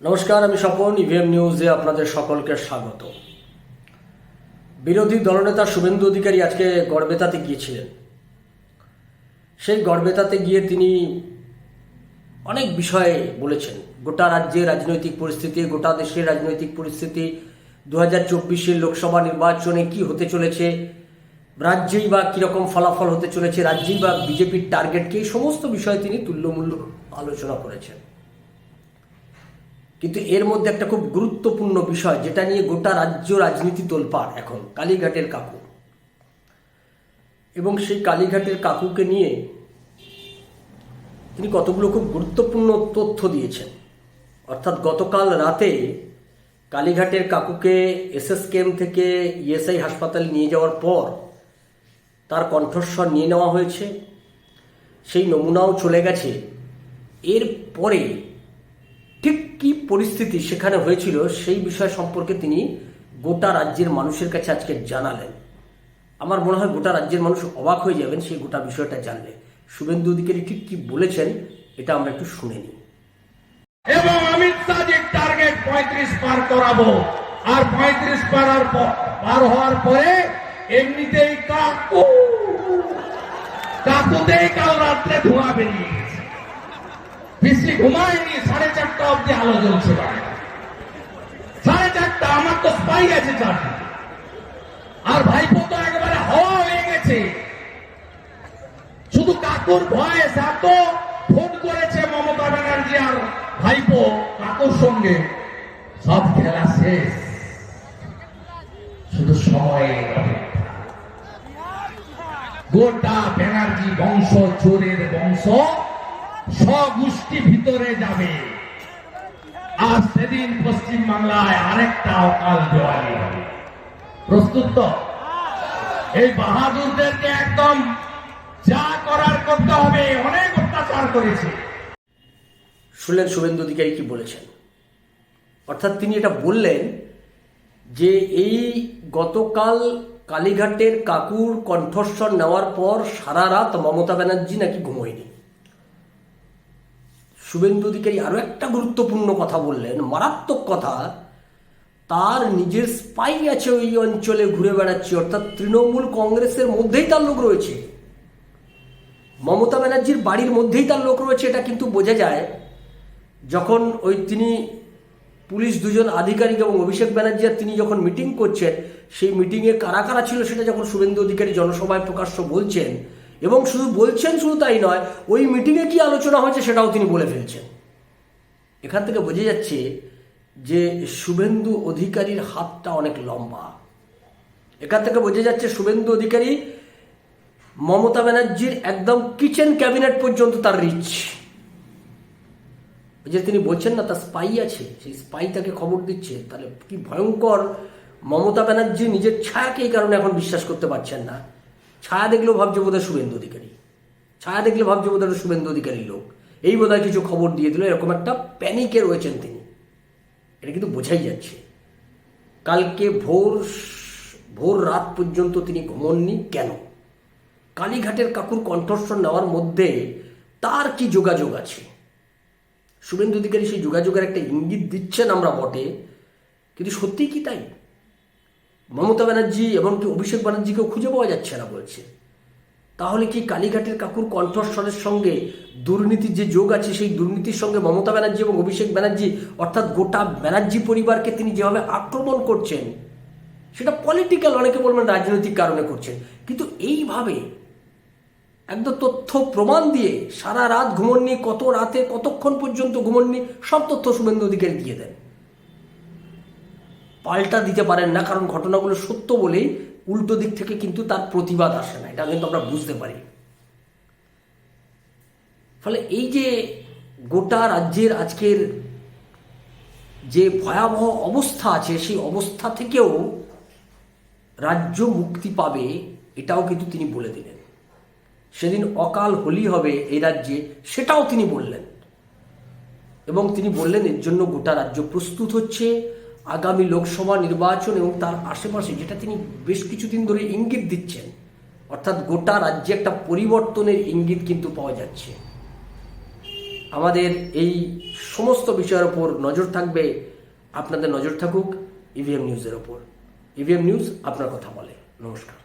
নমস্কার, আমি স্বপন ইভিএম নিউজে আপনাদের সকলকে স্বাগত। বিরোধী দলনেতা শুভেন্দু অধিকারী আজকে গড়বেতাতে গিয়েছিলেন। সেই গড়বেতাতে গিয়ে তিনি অনেক বিষয়ে বলেছেন। গোটা রাজ্যের রাজনৈতিক পরিস্থিতি, গোটা দেশের রাজনৈতিক পরিস্থিতি দু হাজার চব্বিশের লোকসভা নির্বাচনে কি হতে চলেছে, রাজ্যেই বা কীরকম ফলাফল হতে চলেছে, রাজ্যেই বা বিজেপির টার্গেট কি, এই সমস্ত বিষয়ে তিনি তুল্যমূল্য আলোচনা করেছেন। কিন্তু এর মধ্যে একটা খুব গুরুত্বপূর্ণ বিষয়, যেটা নিয়ে গোটা রাজ্য রাজনীতি তোলপাড় এখন, কালীঘাটের কাকু। এবং সেই কালীঘাটের কাকুকে নিয়ে তিনি কতগুলো খুব গুরুত্বপূর্ণ তথ্য দিয়েছেন। অর্থাৎ গতকাল রাতে কালীঘাটের কাকুকে এসএসকেএম থেকে ইএসআই হাসপাতালে নিয়ে যাওয়ার পর তার কণ্ঠস্বর নিয়ে নেওয়া হয়েছে। সেই নমুনাও চলে গেছে। এরপরে ঠিক কি পরিস্থিতি সেখানে হয়েছিল সেই বিষয় সম্পর্কে তিনি গোটা রাজ্যের মানুষের কাছে আজকে জানালেন। আমার মনে হয় গোটা রাজ্যের মানুষ অবাক হয়ে যাবেন সেই গোটা বিষয়টা জানলে। শুভেন্দু অধিকারী ঠিক কি বলেছেন, এটা আমরা একটু শুনে নিই। এবং অমিত শাহজির টার্গেট পঁয়ত্রিশ পার করাবো। আর পঁয়ত্রিশ পার পার হওয়ার পরে এমনিতেই কাকু কাকুতেই কাল রাত্রে ধোঁয়া বেরিয়ে গেছে। বেশি ঘুমায়নি সাড়ে চারটা অব্দি আলো জ্বলছে সাড়ে চারটা, আমার তো স্পাই আছে চারটে আর ভাইপো তো একেবারে হওয়া হয়ে গেছে। শুধু কাকুর ভয়ে এত ফোন করেছে মমতা ব্যানার্জি আর ভাইপো, কাকুর সঙ্গে। সব খেলা শেষ। শুধু অপেক্ষা। গোটা ব্যানার্জি বংশ, চোরের বংশ স্বগোষ্ঠী ভিতরে যাবে। আর সেদিন পশ্চিম বাংলায় আরেকটা অকাল জোয়ারি হবে। প্রস্তুত তো? এই বাহাদুরদেরকে একদম যা করার করতে হবে, অনেক অত্যাচার করেছে। শুনলেন শুভেন্দু অধিকারী কি বলেছেন? অর্থাৎ তিনি এটা বললেন যে এই গতকাল কালীঘাটের কাকুর কণ্ঠস্বর নেওয়ার পর সারা রাত মমতা ব্যানার্জি নাকি ঘুমোয়নি। শুভেন্দু অধিকারী আরও একটা গুরুত্বপূর্ণ কথা বললেন। মারাত্মক কথা, তার নিজের স্পাই আছে ওই অঞ্চলে ঘুরে বেড়াচ্ছে, অর্থাৎ তৃণমূল কংগ্রেসের মধ্যেই তার লোক রয়েছে। মমতা ব্যানার্জির বাড়ির মধ্যেই তার লোক রয়েছে, এটা কিন্তু বোঝা যায়। যখন ওই তিনি পুলিশ দুজন আধিকারিক এবং অভিষেক ব্যানার্জি আর তিনি যখন মিটিং করছেন, সেই মিটিংয়ে কারা কারা ছিল সেটা যখন শুভেন্দু অধিকারী জনসভায় প্রকাশ্য বলছেন এবং শুধু বলছেন শুধু তাই নয়, ওই মিটিংয়ে কি আলোচনা হয়েছে সেটাও তিনি বলে ফেলছেন। এখান থেকে বোঝা যাচ্ছে যে শুভেন্দু অধিকারীর হাতটা অনেক লম্বা। এখান থেকে বোঝা যাচ্ছে শুভেন্দু অধিকারী মমতা ব্যানার্জির একদম কিচেন ক্যাবিনেট পর্যন্ত তার রিচ যে তিনি বলছেন না, তার স্পাই আছে, সেই স্পাই তাকে খবর দিচ্ছে। তাহলে কি ভয়ঙ্কর, মমতা ব্যানার্জি নিজের ছায়াকে এই কারণে এখন বিশ্বাস করতে পারছেন না। ছায়া দেখলেও ভাবছে বোধহয় শুভেন্দু অধিকারী। ছায়া দেখলে ভাবছে বোধহয় শুভেন্দু অধিকারীর লোক। এই বোধহয় কিছু খবর দিয়ে দিল, এরকম একটা প্যানিকে রয়েছেন তিনি। এটা কিন্তু বোঝাই যাচ্ছে। কালকে ভোর ভোর রাত পর্যন্ত তিনি ঘুমননি কেন? কালীঘাটের কাকুর কণ্ঠস্বর নেওয়ার মধ্যে তার কি যোগাযোগ আছে? শুভেন্দু অধিকারী সেই যোগাযোগের একটা ইঙ্গিত দিচ্ছেন আমরা বটে, কিন্তু সত্যি কি তাই? মমতা ব্যানার্জি এবং কি অভিষেক ব্যানার্জিকেও খুঁজে পাওয়া যাচ্ছে না বলছে। তাহলে কি কালীঘাটের কাকুর কণ্ঠস্বরের সঙ্গে দুর্নীতির যে যোগ আছে, সেই দুর্নীতির সঙ্গে মমতা ব্যানার্জি এবং অভিষেক ব্যানার্জি, অর্থাৎ গোটা ব্যানার্জি পরিবারকে তিনি যেভাবে আক্রমণ করছেন, সেটা পলিটিক্যাল অনেকে বলবেন রাজনৈতিক কারণে করছেন। কিন্তু এইভাবে একদম তথ্য প্রমাণ দিয়ে সারা রাত ঘুমননি, কত রাতে, কতক্ষণ পর্যন্ত ঘুমননি, সব তথ্য শুভেন্দু অধিকারী দিয়ে দেন। পাল্টা দিতে পারেন না, কারণ ঘটনাগুলো সত্য বলেই উল্টো দিক থেকে কিন্তু তার প্রতিবাদ আসে না। এটা কিন্তু আমরা বুঝতে পারি। ফলে এই যে গোটা রাজ্যের আজকের যে ভয়াবহ অবস্থা আছে, সেই অবস্থা থেকেও রাজ্য মুক্তি পাবে এটাও কিন্তু তিনি বলে দিলেন। সেদিন অকাল হোলি হবে এই রাজ্যে, সেটাও তিনি বললেন। এবং তিনি বললেন, এর জন্য গোটা রাজ্য প্রস্তুত হচ্ছে আগামী লোকসভা নির্বাচন এবং তার আশেপাশে, যেটা তিনি বেশ কিছুদিন ধরে ইঙ্গিত দিচ্ছেন, অর্থাৎ গোটা রাজ্যে একটা পরিবর্তনের ইঙ্গিত কিন্তু পাওয়া যাচ্ছে। আমাদের এই সমস্ত বিষয়ের ওপর নজর থাকবে, আপনাদের নজর থাকুক ইভিএম নিউজের ওপর। ইভিএম নিউজ আপনার কথা বলে। নমস্কার।